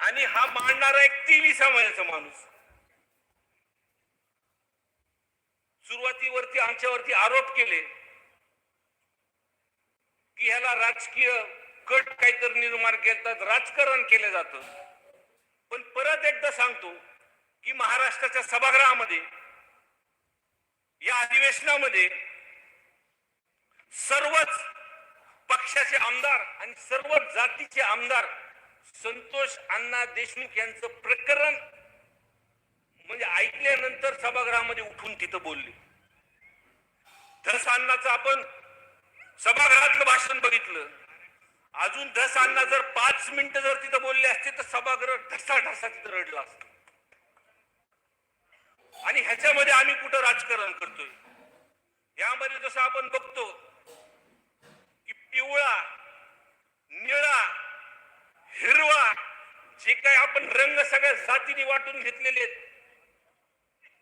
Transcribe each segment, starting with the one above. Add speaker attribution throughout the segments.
Speaker 1: आणि हा मांडणारा एक तेली समाजाचा माणूस. सुरुवातीवरती आमच्यावरती आरोप केले की ह्याला राजकीय कट काहीतरी निर्माण केलं राजकारण केलं जातं. पण परत एकदा सांगतो की महाराष्ट्राच्या सभागृहामध्ये या अधिवेशनामध्ये सर्वच पक्षाचे आमदार आणि सर्वच जातीचे आमदार संतोष अण्णा देशमुख यांचं प्रकरण म्हणजे ऐकल्यानंतर सभागृहामध्ये उठून तिथं बोलले. धस अण्णाचं आपण सभागृहातलं भाषण बघितलं. अजून धस अण्णा जर पाच मिनिटं जर तिथं बोलले असते तर सभागृह ढसा ढसा तिथं रडला असत. आणि ह्याच्यामध्ये आम्ही कुठं राजकारण करतोय? यामध्ये जसं आपण बघतो की पिवळा निळा हिरवा जे काही आपण रंग सगळ्या जातीने वाटून घेतलेले आहेत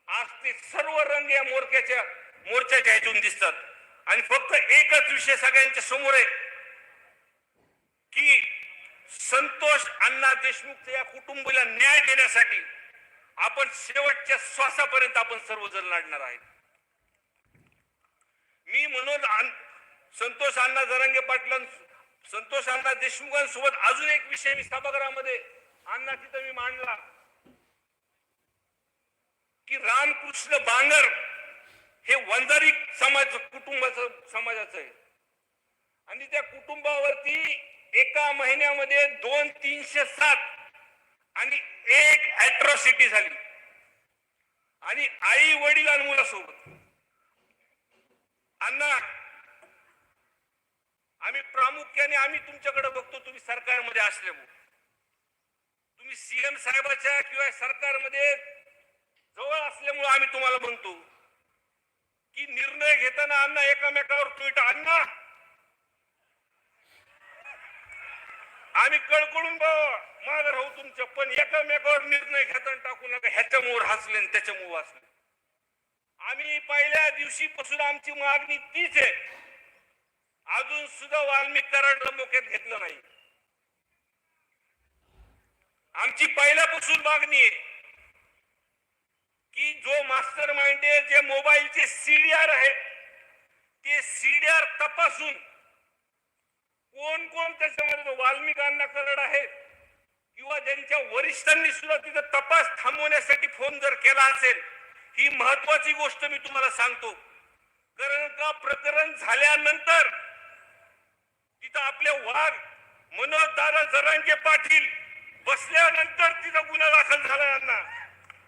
Speaker 1: आज ते सर्व रंग या मोरक्याच्या मोर्चाच्या ह्यातून दिसतात. आणि फक्त एकच विषय सगळ्यांच्या समोर आहे की संतोष अण्णा देशमुख या कुटुंबाला न्याय देण्यासाठी आपण शेवटच्या श्वासापर्यंत आपण सर्वजण लढणार आहेत. मी म्हणून अन- संतोष अण्णा जरांगे पाटलां संतोष अण्णा देशमुखांसोबत अजून एक विषय मी सभागृहामध्ये अण्णा तिथं मी मांडला. की रामकृष्ण बांगर हे वंजारी समाज कुटुंबाचं समाजाचं आहे. आणि त्या कुटुंबावरती एका महिन्यामध्ये दोन तीनशे सात आणि एक अॅट्रॉसिटी झाली. आणि आई वडील आणि मुलासोबत अण्णा आम्ही प्रामुख्याने आम्ही तुमच्याकडे बघतो तुम्ही सरकारमध्ये असल्यामुळे. तुम्ही सीएम साहेबाच्या किंवा सरकारमध्ये जवळ असल्यामुळे आम्ही तुम्हाला म्हणतो की निर्णय घेताना अण्णा एकामेकावर ट्विट अण्णा आम्ही कळकळून माग राहू तुमच्या पण एकामेकावर निर्णय घेताना टाकू नका. ह्याच्यामुळे हसले आणि त्याच्यामुळे हसले आम्ही पहिल्या दिवशीपासून आमची मागणी तीच आहे. अजून सुद्धा वाल्मिकरण मोक्यात घेतलं नाही. आमची पहिल्यापासून मागणी आहे की जो मास्टर माइंड आहे जे मोबाईलचे सीडीआर आहेत ते सीडीआर तपासून कोण कोण त्याच्यामध्ये वाल्मिकांना करड आहे किंवा ज्यांच्या वरिष्ठांनी सुद्धा तिथं तपास थांबवण्यासाठी फोन जर केला असेल ही महत्वाची गोष्ट मी तुम्हाला सांगतो. कारण का? प्रकरण झाल्यानंतर तिथं आपले वाघ मनोज दादा जरांगे पाटील बसल्यानंतर तिथं गुन्हा दाखल झाला यांना.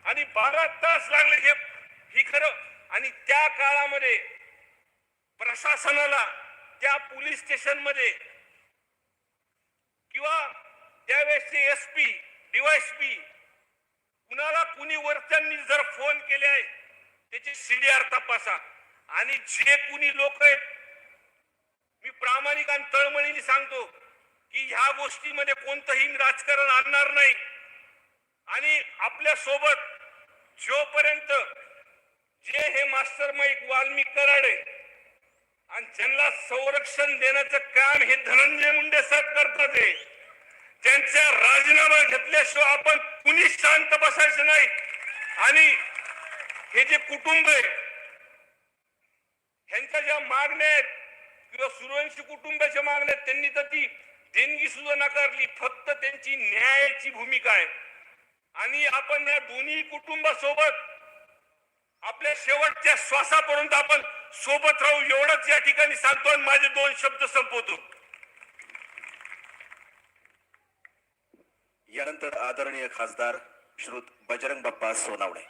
Speaker 1: आणि बारा तास लागले हे ही खरं. आणि त्या काळामध्ये प्रशासनाला त्या पोलीस स्टेशनमध्ये किंवा त्यावेळेसचे एस पी डीवायसपी कुणाला कुणी वरच्यांनी जर फोन केले आहे त्याचे सीडीआर तपासा. आणि जे कुणी लोक आहेत मी प्रामाणिक आणि तळमळीने सांगतो की ह्या गोष्टीमध्ये कोणतंही राजकारण आणणार नाही आणि आपल्यासोबत जोपर्यंत जे हे मास्टर माईक वाल्मिक कराडे आणि ज्यांना संरक्षण देण्याचं काम हे धनंजय मुंडे साहेब करतात हे. त्यांचा राजीनामा घेतल्याशिवाय आपण कुणी शांत बसायचं नाही आणि हे जे कुटुंब आहे ह्यांच्या ज्या मागण्या आहेत किंवा सूर्यवंशी कुटुंबाच्या मागण्या त्यांनी तर ती देणगी सुद्धा नाकारली फक्त त्यांची न्यायाची भूमिका आहे. आणि आपण या दोन्ही कुटुंबासोबत आपल्या शेवटच्या श्वासापर्यंत आपण सोबत राहू एवढंच या ठिकाणी सांगतो आणि माझे दोन शब्द संपवतो.
Speaker 2: यानंतर आदरणीय खासदार श्रुत बजरंग बाप्पा सोनावणे.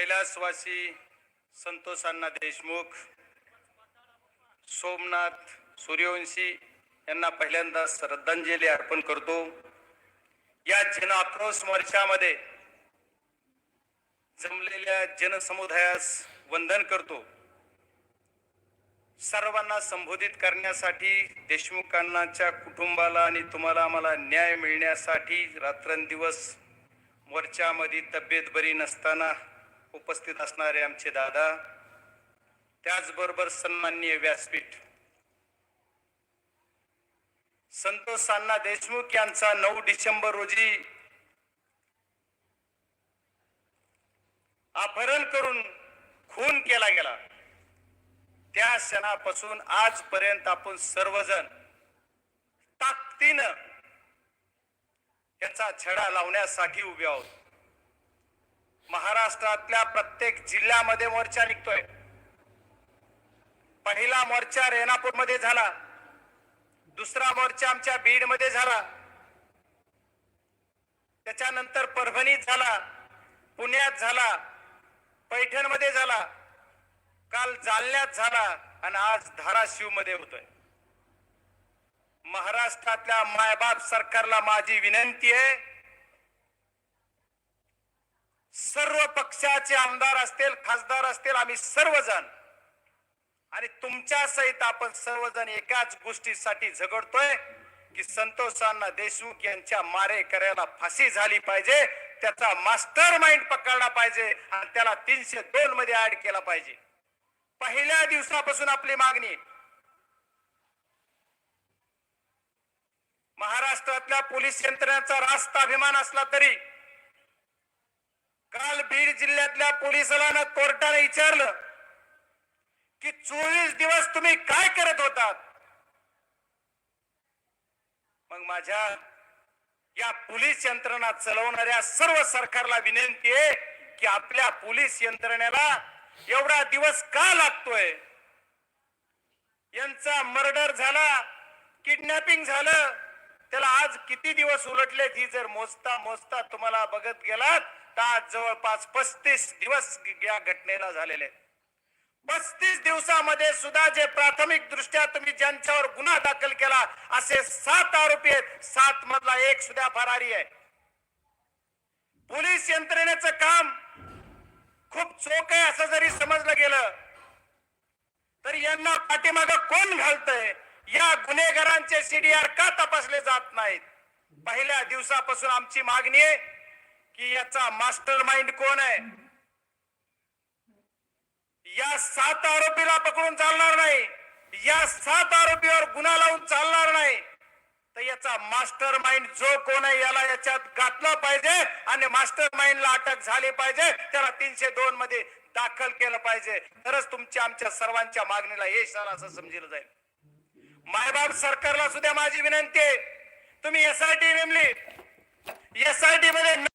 Speaker 3: कैलासवासी संतोष अण्णा देशमुख सोमनाथ सूर्यवंशी यांना पहिल्यांदा श्रद्धांजली अर्पण करतो. या जन आक्रोश मोर्चामध्ये जमलेल्या जनसमुदायास वंदन करतो. सर्वांना संबोधित करण्यासाठी देशमुखांनाच्या कुटुंबाला आणि तुम्हाला आम्हाला न्याय मिळण्यासाठी रात्रंदिवस मोर्चामध्ये तब्येत बरी नसताना उपस्थित असणारे आमचे दादा त्याचबरोबर सन्माननीय व्यासपीठ. संतोष सान्ना देशमुख यांचा नऊ डिसेंबर रोजी अपहरण करून खून केला गेला. त्या क्षणापासून आजपर्यंत आपण सर्वजण ताकदीनं त्याचा छडा लावण्यासाठी उभे आहोत. महाराष्ट्रातल्या प्रत्येक जिल्ह्यामध्ये मोर्चा निघतोय. पहिला मोर्चा रेणापूरमध्ये झाला. दुसरा मोर्चा आमच्या बीडमध्ये झाला. त्याच्यानंतर परभणीत झाला पुण्यात झाला पैठणमध्ये झाला काल जालन्यात झाला आणि आज धाराशिवमध्ये होतोय. महाराष्ट्रातल्या मायबाप सरकारला माझी विनंती आहे सर्व पक्षाचे आमदार असतील खासदार असतील आम्ही सर्वजण आणि तुमच्या सहित आपण सर्वजण एकाच गोष्टीसाठी झगडतोय की संतोषांना देशमुख यांच्या मारे करायला फाशी झाली पाहिजे त्याचा मास्टर माइंड पकडला पाहिजे आणि त्याला तीनशे दोन मध्ये ऍड केला पाहिजे. पहिल्या दिवसापासून आपली मागणी महाराष्ट्रातल्या पोलीस यंत्रणेचा रास्त अभिमान असला तरी बीड जिल्ह्यातल्या पोलिसाला कोर्टाने विचारलं की चोवीस दिवस तुम्ही काय करत होतात? मग माझ्या या पोलीस यंत्रणा चालवणाऱ्या सर्व सरकारला विनंती आहे की आपल्या पोलीस यंत्रणेला एवढा दिवस का लागतोय? यांचा मर्डर झाला किडनॅपिंग झालं त्याला आज किती दिवस उलटले ही जर मोजता मोजता तुम्हाला बघत गेलात तर जवळपास पस्तीस दिवस या घटनेला झालेले पस्तीस दिवसामध्ये सुद्धा जे प्राथमिक दृष्ट्या तुम्ही ज्यांच्यावर गुन्हा दाखल केला असे सात आरोपी आहेत. सात मधला एक सुद्धा फरारी आहे. पोलीस यंत्रणेचं काम खूप चोख आहे असं जरी समजलं गेलं तर यांना पाठीमाग कोण घालतंय? या गुन्हेगारांचे सीडीआर का तपासले जात नाहीत? पहिल्या दिवसापासून आमची मागणी आहे की याचा मास्टर माइंड कोण आहे? या सात आरोपीला पकडून चालणार नाही. या सात आरोपीवर गुन्हा लावून चालणार नाही. तर याचा मास्टर माइंड जो कोण आहे याला याच्यात घातलं पाहिजे आणि मास्टर माइंडला अटक झाली पाहिजे. त्याला तीनशे दोन मध्ये दाखल केलं पाहिजे. तरच तुमच्या आमच्या सर्वांच्या मागणीला यश आलं असं समजलं जाईल. मायबाप सरकारला सुद्धा माझी विनंती आहे. तुम्ही एसआयटी नेमली. एसआयटी मध्ये